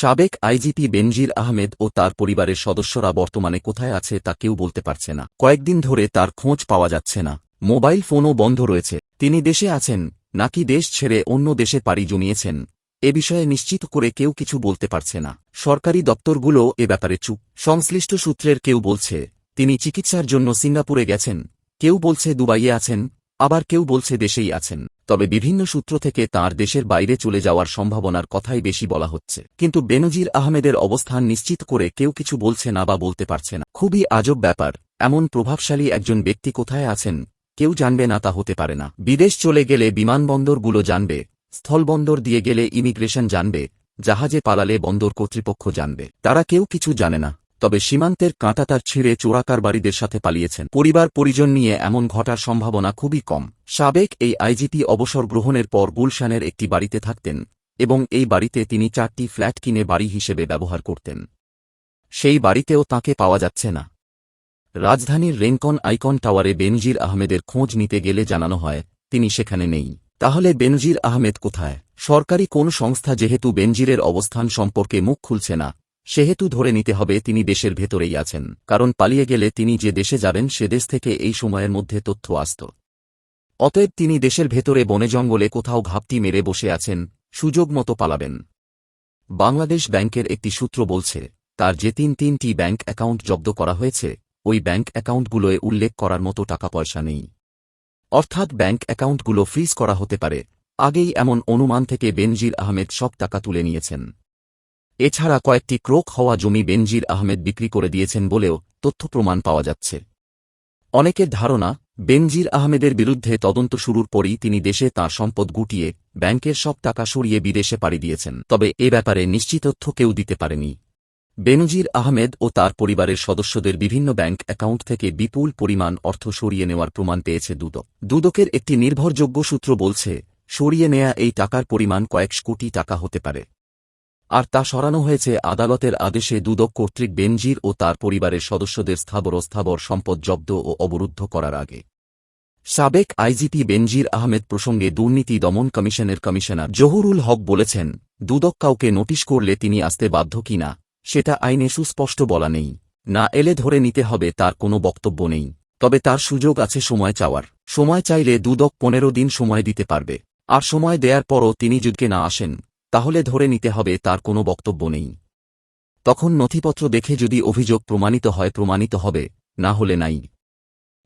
সাবেক আইজিপি বেনজির আহমেদ ও তার পরিবারের সদস্যরা বর্তমানে কোথায় আছে তা কেউ বলতে পারছে না। কয়েকদিন ধরে তার খোঁজ পাওয়া যাচ্ছে না। মোবাইল ফোনও বন্ধ রয়েছে। তিনি দেশে আছেন, নাকি দেশ ছেড়ে অন্য দেশে পাড়ি জমিয়েছেন? এ বিষয়ে নিশ্চিত করে কেউ কিছু বলতে পারছে না। সরকারি দপ্তরগুলো এ ব্যাপারে চুপ। সংশ্লিষ্ট সূত্রের কেউ বলছে, তিনি চিকিৎসার জন্য সিঙ্গাপুরে গেছেন। কেউ বলছে দুবাইয়ে আছেন। আবার কেউ বলছে দেশেই আছেন, তবে বিভিন্ন সূত্র থেকে তার দেশের বাইরে চলে যাওয়ার সম্ভাবনার কথাই বেশি বলা হচ্ছে। কিন্তু বেনজির আহমেদের অবস্থান নিশ্চিত করে কেউ কিছু বলছে না বা বলতে পারছে না। খুবই আজব ব্যাপার, এমন প্রভাবশালী একজন ব্যক্তি কোথায় আছেন, কেউ জানবে না, তা হতে পারে না। বিদেশ চলে গেলে বিমানবন্দরগুলো জানবে, স্থলবন্দর দিয়ে গেলে ইমিগ্রেশন জানবে, জাহাজে পালালে বন্দর কর্তৃপক্ষ জানবে। তারা কেউ কিছু জানে না। তবে সীমান্তের কাঁটা তার ছিঁড়ে চোরাকারবারীদের সাথে পালিয়েছেন। পরিবার পরিজন নিয়ে এমন ঘটার সম্ভাবনা খুবই কম। সাবেক এই আইজিপি অবসর গ্রহণের পর গুলশানের একটি বাড়িতে থাকতেন এবং এই বাড়িতে তিনি চারটি ফ্ল্যাট কিনে বাড়ি হিসেবে ব্যবহার করতেন। সেই বাড়িতেও তাকে পাওয়া যাচ্ছে না। রাজধানীর রেনকন আইকন টাওয়ারে বেনজির আহমেদের খোঁজ নিতে গেলে জানানো হয়, তিনি সেখানে নেই। তাহলে বেনজির আহমেদ কোথায়? সরকারি কোন সংস্থা যেহেতু বেনজিরের অবস্থান সম্পর্কে মুখ খুলছে না সেহেতু ধরে নিতে হবে তিনি দেশের ভেতরেই আছেন, কারণ পালিয়ে গেলে তিনি যে দেশে যাবেন সে দেশ থেকে এই সময়ের মধ্যে তথ্য আসত। অতএব তিনি দেশের ভেতরে বনে জঙ্গলে কোথাও ঘাপটি মেরে বসে আছেন, সুযোগ মতো পালাবেন। বাংলাদেশ ব্যাংকের একটি সূত্র বলছে, তার যে তিন তিনটি ব্যাংক অ্যাকাউন্ট জব্দ করা হয়েছে, ওই ব্যাংক অ্যাকাউন্টগুলোয় উল্লেখ করার মতো টাকা পয়সা নেই। অর্থাৎ ব্যাংক অ্যাকাউন্টগুলো ফ্রিজ করা হতে পারে, আগেই এমন অনুমান থেকে বেনজির আহমেদ সব টাকা তুলে নিয়েছেন। এছাড়া কয়েকটি ক্রোক হওয়া জমি বেনজির আহমেদ বিক্রি করে দিয়েছেন বলেও তথ্য প্রমাণ পাওয়া যাচ্ছে। অনেকের ধারণা, বেনজির আহমেদের বিরুদ্ধে তদন্ত শুরুর পরই তিনি দেশে তাঁর সম্পদ গুটিয়ে ব্যাংকের সব টাকা সরিয়ে বিদেশে পাড়ি দিয়েছেন। তবে এ ব্যাপারে নিশ্চিত তথ্য কেউ দিতে পারেনি। বেনজির আহমেদ ও তার পরিবারের সদস্যদের বিভিন্ন ব্যাংক অ্যাকাউন্ট থেকে বিপুল পরিমাণ অর্থ সরিয়ে নেওয়ার প্রমাণ পেয়েছে দুদক। দুদকের একটি নির্ভরযোগ্য সূত্র বলছে, সরিয়ে নেয়া এই টাকার পরিমাণ কয়েক কোটি টাকা হতে পারে। আর তা সরানো হয়েছে আদালতের আদেশে দুদক কর্তৃক বেনজির ও তার পরিবারের সদস্যদের স্থাবর স্থাবর সম্পদ জব্দ ও অবরুদ্ধ করার আগে। সাবেক আইজিপি বেনজির আহমেদ প্রসঙ্গে দুর্নীতি দমন কমিশনের কমিশনার জহুরুল হক বলেছেন, দুদক কাউকে নোটিশ করলে তিনি আসতে বাধ্য কিনা সেটা আইনে সুস্পষ্ট বলা নেই, না এলে ধরে নিতে হবে তার কোনো বক্তব্য নেই, তবে তার সুযোগ আছে সময় চাওয়ার, সময় চাইলে দুদক পনেরো দিন সময় দিতে পারবে, আর সময় দেয়ার পরও তিনি যুদ্ধকে না আসেন। তাহলে ধরে নিতে হবে তার কোনো বক্তব্য নেই। তখন নথিপত্র দেখে যদি অভিযোগ প্রমাণিত হয় প্রমাণিত হবে, না হলে নাই।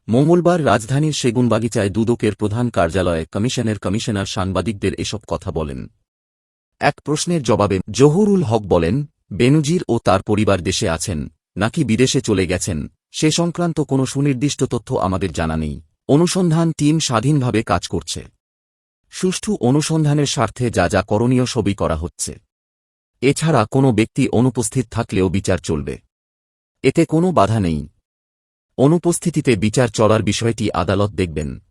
মঙ্গলবার রাজধানীর সেগুনবাগিচায় দুদকের প্রধান কার্যালয়ে কমিশনের কমিশনার সাংবাদিকদের এসব কথা বলেন। এক প্রশ্নের জবাবে জহুরুল হক বলেন, বেনুজির ও তার পরিবার দেশে আছেন, নাকি বিদেশে চলে গেছেন, সে সংক্রান্ত কোনো সুনির্দিষ্ট তথ্য আমাদের জানা নেই। অনুসন্ধান টিম স্বাধীনভাবে কাজ করছে। সুষ্ঠু অনুসন্ধানের স্বার্থে যা যা করণীয় সবই করা হচ্ছে। এছাড়া কোনো ব্যক্তি অনুপস্থিত থাকলেও বিচার চলবে। এতে কোনো বাধা নেই। অনুপস্থিতিতে বিচার চলার বিষয়টি আদালত দেখবেন।